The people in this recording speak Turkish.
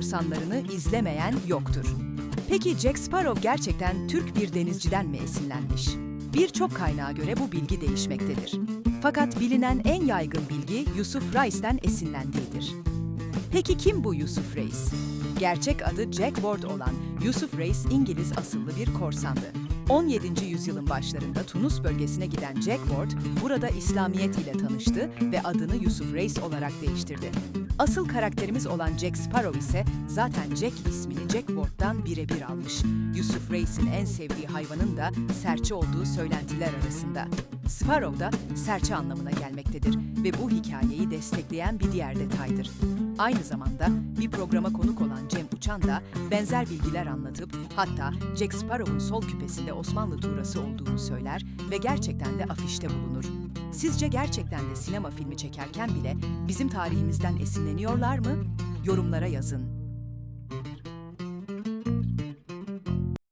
korsanlarını izlemeyen yoktur. Peki Jack Sparrow gerçekten Türk bir denizciden mi esinlenmiş? Birçok kaynağa göre bu bilgi değişmektedir. Fakat bilinen en yaygın bilgi Yusuf Reis'ten esinlendiğidir. Peki kim bu Yusuf Reis? Gerçek adı Jack Ward olan Yusuf Reis İngiliz asıllı bir korsandı. 17. yüzyılın başlarında Tunus bölgesine giden Jack Ward burada İslamiyet ile tanıştı ve adını Yusuf Reis olarak değiştirdi. Asıl karakterimiz olan Jack Sparrow ise zaten Jack ismini Jack Ward'dan birebir almış. Yusuf Reis'in en sevdiği hayvanın da serçe olduğu söylentiler arasında. Sparrow da serçe anlamına gelmektedir ve bu hikayeyi destekleyen bir diğer detaydır. Aynı zamanda bir programa konuk olan Cem Uçan da benzer bilgiler anlatıp hatta Jack Sparrow'un sol küpesinde Osmanlı tuğrası olduğunu söyler ve gerçekten de afişte bulunur. Sizce gerçekten de sinema filmi çekerken bile bizim tarihimizden esinleniyorlar mı? Yorumlara yazın.